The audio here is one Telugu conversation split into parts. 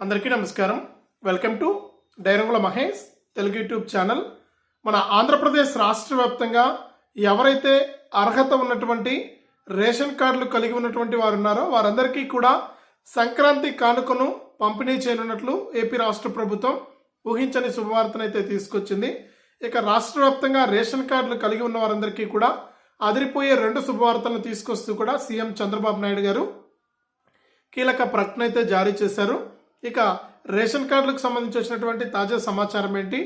అందరికీ నమస్కారం. Welcome to డైరంగుల Mahesh Telugu YouTube channel. మన ఆంధ్రప్రదేశ్ రాష్ట్ర వ్యాప్తంగా ఎవరైతే అర్హత ఉన్నటువంటి రేషన్ కార్డులు కలిగి ఉన్నటువంటి వారు ఉన్నారో వారందరికీ కూడా సంక్రాంతి కానుకను పంపిణీ చేయనున్నట్లు ఏపీ రాష్ట్ర ప్రభుత్వం ఊహించని శుభవార్తనైతే తీసుకొచ్చింది. ఇక రాష్ట్ర వ్యాప్తంగా రేషన్ కార్డులు కలిగి ఉన్న వారందరికీ కూడా అదిరిపోయే రెండు శుభవార్తలను తీసుకొస్తూ కూడా సీఎం చంద్రబాబు నాయుడు గారు కీలక ప్రకటన అయితే జారీ చేశారు. ఇక రేషన్ కార్డులకు సంబంధించి వచ్చినటువంటి తాజా సమాచారం ఏంటి?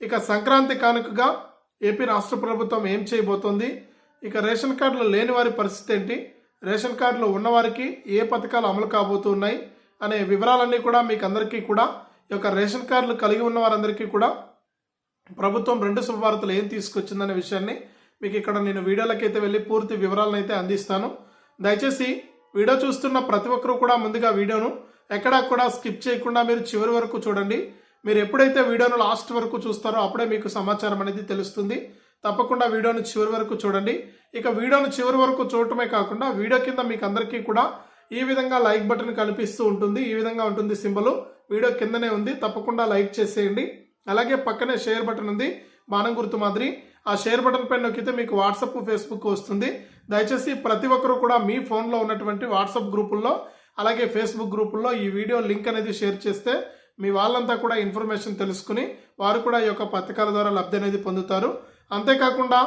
ఇక సంక్రాంతి కానుకగా ఏపీ రాష్ట్ర ప్రభుత్వం ఏం చేయబోతోంది? ఇక రేషన్ కార్డులు లేని వారి పరిస్థితి ఏంటి? రేషన్ కార్డులు ఉన్నవారికి ఏ పథకాలు అమలు కాబోతున్నాయి? అనే వివరాలన్నీ కూడా మీకు అందరికీ కూడా ఈ యొక్క రేషన్ కార్డులు కలిగి ఉన్న వారందరికీ కూడా ప్రభుత్వం రెండు శుభవార్తలు ఏం తీసుకొచ్చిందనే విషయాన్ని మీకు ఇక్కడ నేను వీడియోలకైతే వెళ్ళి పూర్తి వివరాలను అయితే అందిస్తాను. దయచేసి వీడియో చూస్తున్న ప్రతి ఒక్కరూ కూడా ముందుగా వీడియోను ఎక్కడా కూడా స్కిప్ చేయకుండా మీరు చివరి వరకు చూడండి. మీరు ఎప్పుడైతే వీడియోను లాస్ట్ వరకు చూస్తారో అప్పుడే మీకు సమాచారం అనేది తెలుస్తుంది. తప్పకుండా వీడియోను చివరి వరకు చూడండి. ఇక వీడియోను చివరి వరకు చూడటమే కాకుండా వీడియో కింద మీకు అందరికీ కూడా ఈ విధంగా లైక్ బటన్ కనిపిస్తూ ఉంటుంది. ఈ విధంగా ఉంటుంది సింబల్. వీడియో కిందనే ఉంది. తప్పకుండా లైక్ చేసేయండి. అలాగే పక్కనే షేర్ బటన్ ఉంది. బాణం గుర్తు మాదిరి. ఆ షేర్ బటన్ పైన నొక్కితే మీకు వాట్సాప్ ఫేస్బుక్ వస్తుంది. దయచేసి ప్రతి ఒక్కరూ కూడా మీ ఫోన్లో ఉన్నటువంటి వాట్సాప్ గ్రూపుల్లో అలాగే ఫేస్బుక్ గ్రూపుల్లో ఈ వీడియో లింక్ అనేది షేర్ చేస్తే మీ వాళ్ళంతా కూడా ఇన్ఫర్మేషన్ తెలుసుకుని వారు కూడా ఈ యొక్క పథకాల ద్వారా లబ్ధి అనేది పొందుతారు. అంతేకాకుండా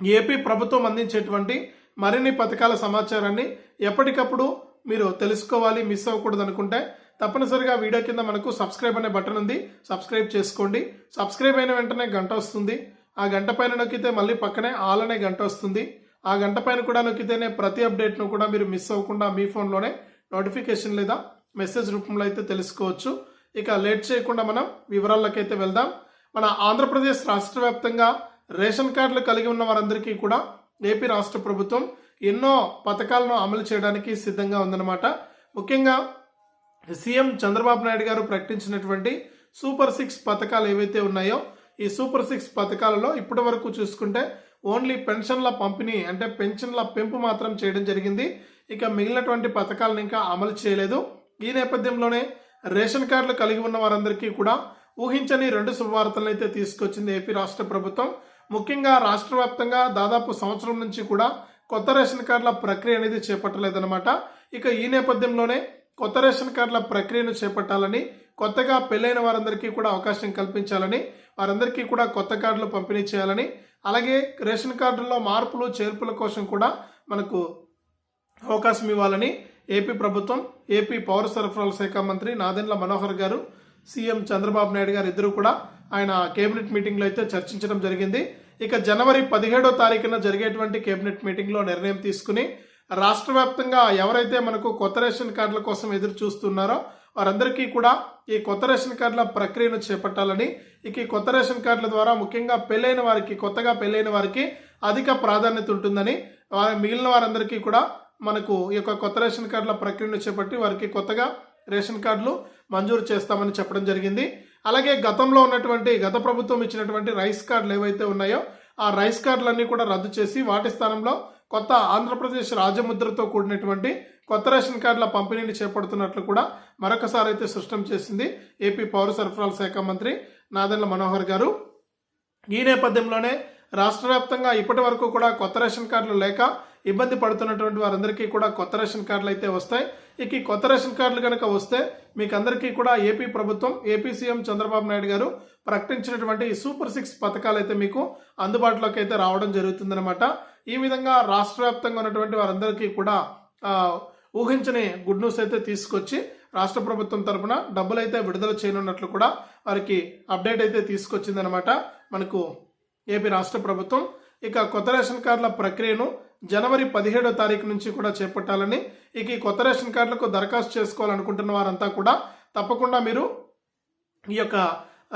ఏపీ ప్రభుత్వం అందించేటువంటి మరిన్ని పథకాల సమాచారాన్ని ఎప్పటికప్పుడు మీరు తెలుసుకోవాలి మిస్ అవ్వకూడదు అనుకుంటే తప్పనిసరిగా వీడియో కింద మనకు సబ్స్క్రైబ్ అనే బటన్ ఉంది సబ్స్క్రైబ్ చేసుకోండి. సబ్స్క్రైబ్ అయిన వెంటనే గంట వస్తుంది. ఆ గంట పైన నొక్కితే మళ్ళీ పక్కనే ఆల్ అనే గంట వస్తుంది. ఆ గంట పైన కూడా నొక్కితేనే ప్రతి అప్డేట్ను కూడా మీరు మిస్ అవ్వకుండా మీ ఫోన్లోనే నోటిఫికేషన్ లేదా మెసేజ్ రూపంలో అయితే తెలుసుకోవచ్చు. ఇక లేట్ చేయకుండా మనం వివరాలకైతే వెళ్దాం. మన ఆంధ్రప్రదేశ్ రాష్ట్ర వ్యాప్తంగా రేషన్ కార్డులు కలిగి ఉన్న వారందరికీ కూడా ఏపీ రాష్ట్ర ప్రభుత్వం ఎన్నో పథకాలను అమలు చేయడానికి సిద్ధంగా ఉందన్నమాట. ముఖ్యంగా సీఎం చంద్రబాబు నాయుడు గారు ప్రకటించినటువంటి సూపర్ సిక్స్ పథకాలు ఏవైతే ఉన్నాయో ఈ సూపర్ సిక్స్ పథకాలలో ఇప్పటి వరకు చూసుకుంటే ఓన్లీ పెన్షన్ల పంపిణీ అంటే పెన్షన్ల పెంపు మాత్రం చేయడం జరిగింది. ఇక మిగిలినటువంటి పథకాలను ఇంకా అమలు చేయలేదు. ఈ నేపథ్యంలోనే రేషన్ కార్డులు కలిగి ఉన్న వారందరికీ కూడా ఊహించని రెండు శుభవార్తలను అయితే తీసుకొచ్చింది ఏపీ రాష్ట్ర ప్రభుత్వం. ముఖ్యంగా రాష్ట్ర వ్యాప్తంగా దాదాపు సంవత్సరం నుంచి కూడా కొత్త రేషన్ కార్డుల ప్రక్రియ అనేది చేపట్టలేదన్నమాట. ఇక ఈ నేపథ్యంలోనే కొత్త రేషన్ కార్డుల ప్రక్రియను చేపట్టాలని కొత్తగా పెళ్ళైన వారందరికీ కూడా అవకాశం కల్పించాలని వారందరికీ కూడా కొత్త కార్డులు పంపిణీ చేయాలని అలాగే రేషన్ కార్డుల్లో మార్పులు చేర్పుల కోసం కూడా మనకు అవకాశం ఇవ్వాలని ఏపీ ప్రభుత్వం ఏపీ పౌర సరఫరాల శాఖ మంత్రి నాదెండ్ల మనోహర్ గారు సీఎం చంద్రబాబు నాయుడు గారు ఇద్దరు కూడా ఆయన కేబినెట్ మీటింగ్లో అయితే చర్చించడం జరిగింది. ఇక జనవరి పదిహేడో తారీఖున జరిగేటువంటి కేబినెట్ మీటింగ్లో నిర్ణయం తీసుకుని రాష్ట్ర వ్యాప్తంగా ఎవరైతే మనకు కొత్త రేషన్ కార్డుల కోసం ఎదురు చూస్తున్నారో వారందరికీ కూడా ఈ కొత్త రేషన్ కార్డుల ప్రక్రియను చేపట్టాలని ఇక ఈ కొత్త రేషన్ కార్డుల ద్వారా ముఖ్యంగా పెళ్ళైన వారికి కొత్తగా పెళ్ళైన వారికి అధిక ప్రాధాన్యత ఉంటుందని వారి మిగిలిన వారందరికీ కూడా మనకు ఈ యొక్క కొత్త రేషన్ కార్డుల ప్రక్రియను చేపట్టి వారికి కొత్తగా రేషన్ కార్డులు మంజూరు చేస్తామని చెప్పడం జరిగింది. అలాగే గతంలో ఉన్నటువంటి గత ప్రభుత్వం ఇచ్చినటువంటి రైస్ కార్డులు ఏవైతే ఉన్నాయో ఆ రైస్ కార్డులన్నీ కూడా రద్దు చేసి వాటి స్థానంలో కొత్త ఆంధ్రప్రదేశ్ రాజముద్రతో కూడినటువంటి కొత్త రేషన్ కార్డుల పంపిణీని చేపడుతున్నట్లు కూడా మరొకసారి అయితే స్పష్టం చేసింది ఏపీ పౌర సరఫరాల శాఖ మంత్రి నాదెండ్ల మనోహర్ గారు. ఈ నేపథ్యంలోనే రాష్ట్ర వ్యాప్తంగా ఇప్పటి వరకు కూడా కొత్త రేషన్ కార్డులు లేక ఇబ్బంది పడుతున్నటువంటి వారందరికీ కూడా కొత్త రేషన్ కార్డులు అయితే వస్తాయి. ఇక ఈ కొత్త రేషన్ కార్డులు కనుక వస్తే మీకు అందరికీ కూడా ఏపీ ప్రభుత్వం ఏపీ సీఎం చంద్రబాబు నాయుడు గారు ప్రకటించినటువంటి సూపర్ సిక్స్ పథకాలు అయితే మీకు అందుబాటులోకి అయితే రావడం జరుగుతుందన్నమాట. ఈ విధంగా రాష్ట్ర వ్యాప్తంగా ఉన్నటువంటి వారందరికీ కూడా ఊహించని గుడ్ న్యూస్ అయితే తీసుకొచ్చి రాష్ట్ర ప్రభుత్వం తరపున డబ్బులు అయితే విడుదల చేయనున్నట్లు కూడా వారికి అప్డేట్ అయితే తీసుకొచ్చిందనమాట మనకు ఏపీ రాష్ట్ర ప్రభుత్వం ఇక కొత్త రేషన్ కార్డుల ప్రక్రియను జనవరి పదిహేడో తారీఖు నుంచి కూడా చేపట్టాలని ఇక ఈ కొత్త రేషన్ కార్డులకు దరఖాస్తు చేసుకోవాలనుకుంటున్న వారంతా కూడా తప్పకుండా మీరు ఈ యొక్క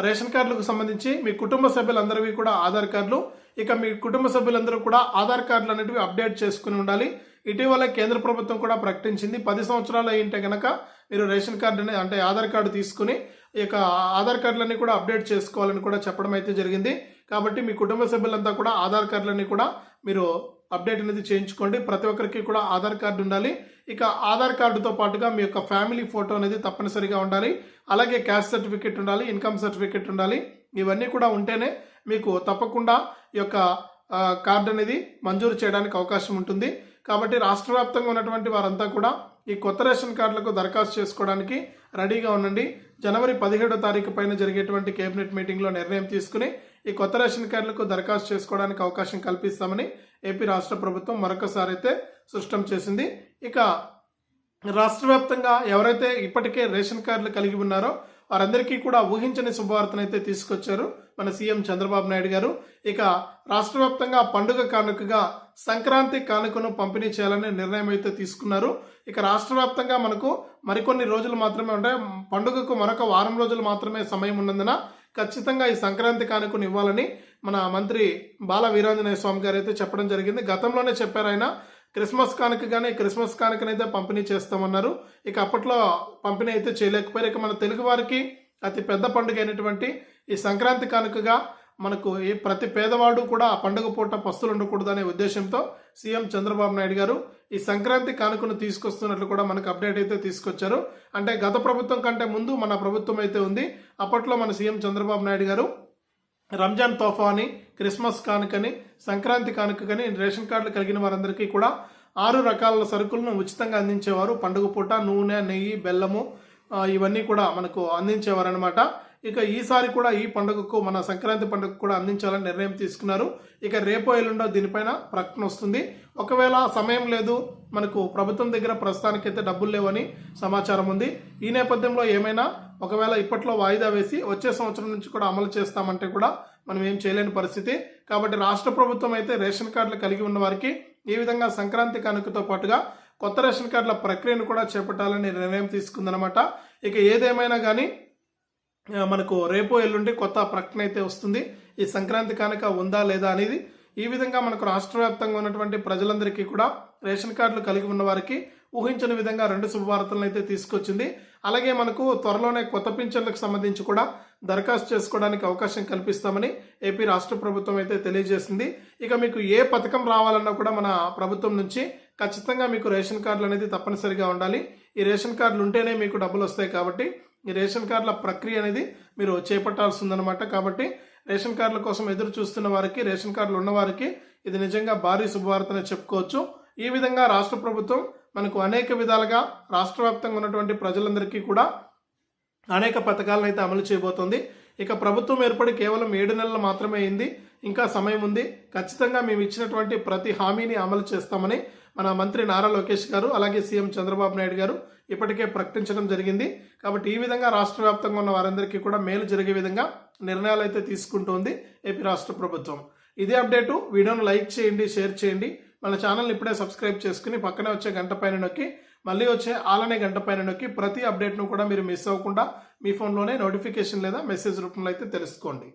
రేషన్ కార్డులకు సంబంధించి మీ కుటుంబ సభ్యులందరివి కూడా ఆధార్ కార్డులు ఇక మీ కుటుంబ సభ్యులందరూ కూడా ఆధార్ కార్డులు అనేటివి అప్డేట్ చేసుకుని ఉండాలి. ఇటీవల కేంద్ర ప్రభుత్వం కూడా ప్రకటించింది. పది సంవత్సరాలు అయింటే కనుక మీరు రేషన్ కార్డుని అంటే ఆధార్ కార్డు తీసుకుని ఈ యొక్క ఆధార్ కార్డులన్నీ కూడా అప్డేట్ చేసుకోవాలని కూడా చెప్పడం అయితే జరిగింది. కాబట్టి మీ కుటుంబ సభ్యులంతా కూడా ఆధార్ కార్డులన్నీ కూడా మీరు అప్డేట్ అనేది చేయించుకోండి. ప్రతి ఒక్కరికి కూడా ఆధార్ కార్డు ఉండాలి. ఇక ఆధార్ కార్డుతో పాటుగా మీ యొక్క ఫ్యామిలీ ఫోటో అనేది తప్పనిసరిగా ఉండాలి. అలాగే క్యాస్ట్ సర్టిఫికేట్ ఉండాలి ఇన్కమ్ సర్టిఫికేట్ ఉండాలి. ఇవన్నీ కూడా ఉంటేనే మీకు తప్పకుండా ఈ యొక్క కార్డు అనేది మంజూరు చేయడానికి అవకాశం ఉంటుంది. కాబట్టి రాష్ట్ర వ్యాప్తంగా ఉన్నటువంటి వారంతా కూడా ఈ కొత్త రేషన్ కార్డులకు దరఖాస్తు చేసుకోవడానికి రెడీగా ఉండండి. జనవరి పదిహేడో తారీఖు పైన జరిగేటువంటి కేబినెట్ మీటింగ్లో నిర్ణయం తీసుకుని ఈ కొత్త రేషన్ కార్డులకు దరఖాస్తు చేసుకోవడానికి అవకాశం కల్పిస్తామని ఏపీ రాష్ట్ర ప్రభుత్వం మరొకసారి అయితే స్పష్టం చేసింది. ఇక రాష్ట్ర వ్యాప్తంగా ఎవరైతే ఇప్పటికే రేషన్ కార్డులు కలిగి ఉన్నారో వారందరికీ కూడా ఊహించని శుభవార్తనైతే తీసుకొచ్చారు మన సీఎం చంద్రబాబు నాయుడు గారు. ఇక రాష్ట్ర వ్యాప్తంగా పండుగ కానుకగా సంక్రాంతి కానుకను పంపిణీ చేయాలనే నిర్ణయం అయితే తీసుకున్నారు. ఇక రాష్ట్ర వ్యాప్తంగా మనకు మరికొన్ని రోజులు మాత్రమే ఉంటాయి పండుగకు మరొక వారం రోజులు మాత్రమే సమయం ఉన్నందున ఖచ్చితంగా ఈ సంక్రాంతి కానుకను ఇవ్వాలని మన మంత్రి బాల వీరాంజనేయ స్వామి గారు అయితే చెప్పడం జరిగింది. గతంలోనే చెప్పారు ఆయన క్రిస్మస్ కానుకగానే క్రిస్మస్ కానుకనైతే పంపిణీ చేస్తామన్నారు. ఇక అప్పట్లో పంపిణీ అయితే చేయలేకపోయారు. ఇక మన తెలుగు వారికి అతి పెద్ద పండుగ అయినటువంటి ఈ సంక్రాంతి కానుకగా మనకు ఏ ప్రతి పేదవాడు కూడా ఆ పండుగ పూట పస్తులు ఉండకూడదు అనే ఉద్దేశంతో సీఎం చంద్రబాబు నాయుడు గారు ఈ సంక్రాంతి కానుకను తీసుకొస్తున్నట్లు కూడా మనకు అప్డేట్ అయితే తీసుకొచ్చారు. అంటే గత ప్రభుత్వం కంటే ముందు మన ప్రభుత్వం అయితే ఉంది. అప్పట్లో మన సీఎం చంద్రబాబు నాయుడు గారు రంజాన్ తోఫా అని క్రిస్మస్ కానుకని సంక్రాంతి కానుకని రేషన్ కార్డులు కలిగిన వారందరికీ కూడా ఆరు రకాల సరుకులను ఉచితంగా అందించేవారు. పండుగ పూట నూనె నెయ్యి బెల్లము ఇవన్నీ కూడా మనకు అందించేవారు అనమాట ఇక ఈసారి కూడా ఈ పండుగకు మన సంక్రాంతి పండుగకు కూడా అందించాలని నిర్ణయం తీసుకున్నారు. ఇక రేపో ఎల్లుండో దీనిపైన ప్రకటన వస్తుంది. ఒకవేళ సమయం లేదు మనకు ప్రభుత్వం దగ్గర ప్రస్తుతానికైతే డబ్బులు లేవని సమాచారం ఉంది. ఈ నేపథ్యంలో ఏమైనా ఒకవేళ ఇప్పట్లో వాయిదా వేసి వచ్చే సంవత్సరం నుంచి కూడా అమలు చేస్తామంటే కూడా మనం ఏం చేయలేని పరిస్థితి. కాబట్టి రాష్ట్ర ప్రభుత్వం అయితే రేషన్ కార్డులు కలిగి ఉన్న వారికి ఈ విధంగా సంక్రాంతి కానుకతో పాటుగా కొత్త రేషన్ కార్డుల ప్రక్రియను కూడా చేపట్టాలని నిర్ణయం తీసుకుందనమాట ఇక ఏదేమైనా కానీ మనకు రేపో ఎల్లుండి కొత్త ప్రకటన అయితే వస్తుంది. ఈ సంక్రాంతి కానుక ఉందా లేదా అనేది ఈ విధంగా మనకు రాష్ట్ర వ్యాప్తంగా ఉన్నటువంటి ప్రజలందరికీ కూడా రేషన్ కార్డులు కలిగి ఉన్న వారికి ఊహించని విధంగా రెండు శుభవార్తలను అయితే తీసుకొచ్చింది. అలాగే మనకు త్వరలోనే కొత్త పింఛన్లకు సంబంధించి కూడా దరఖాస్తు చేసుకోవడానికి అవకాశం కల్పిస్తామని ఏపీ రాష్ట్ర ప్రభుత్వం అయితే తెలియజేసింది. ఇక మీకు ఏ పథకం రావాలన్నా కూడా మన ప్రభుత్వం నుంచి ఖచ్చితంగా మీకు రేషన్ కార్డులు అనేది తప్పనిసరిగా ఉండాలి. ఈ రేషన్ కార్డులు ఉంటేనే మీకు డబ్బులు వస్తాయి కాబట్టి ఈ రేషన్ కార్డుల ప్రక్రియ అనేది మీరు చేపట్టాల్సి ఉందన్నమాట కాబట్టి రేషన్ కార్డుల కోసం ఎదురు చూస్తున్న వారికి రేషన్ కార్డులు ఉన్నవారికి ఇది నిజంగా భారీ శుభవార్తనే చెప్పుకోవచ్చు. ఈ విధంగా రాష్ట్ర ప్రభుత్వం మనకు అనేక విధాలుగా రాష్ట్ర వ్యాప్తంగా ఉన్నటువంటి ప్రజలందరికీ కూడా అనేక పథకాలను అయితే అమలు చేయబోతోంది. ఇక ప్రభుత్వం ఏర్పడి కేవలం ఏడు నెలలు మాత్రమే అయింది. ఇంకా సమయం ఉంది. ఖచ్చితంగా మేము ఇచ్చినటువంటి ప్రతి హామీని అమలు చేస్తామని మన మంత్రి నారా లోకేష్ గారు అలాగే సీఎం చంద్రబాబు నాయుడు గారు ఇప్పటికే ప్రకటించడం జరిగింది. కాబట్టి ఈ విధంగా రాష్ట్ర వ్యాప్తంగా ఉన్న వారందరికీ కూడా మేలు జరిగే విధంగా నిర్ణయాలు అయితే తీసుకుంటోంది ఏపీ రాష్ట్ర ప్రభుత్వం. ఇదే అప్డేటు. వీడియోను లైక్ చేయండి షేర్ చేయండి. మన ఛానల్ని ఇప్పుడే సబ్స్క్రైబ్ చేసుకుని పక్కనే వచ్చే గంట పైన నొక్కి మళ్ళీ వచ్చే ఆలనే గంట పైన నొక్కి ప్రతి అప్డేట్ను కూడా మీరు మిస్ అవ్వకుండా మీ ఫోన్లోనే నోటిఫికేషన్ లేదా మెసేజ్ రూపంలో అయితే తెలుసుకోండి.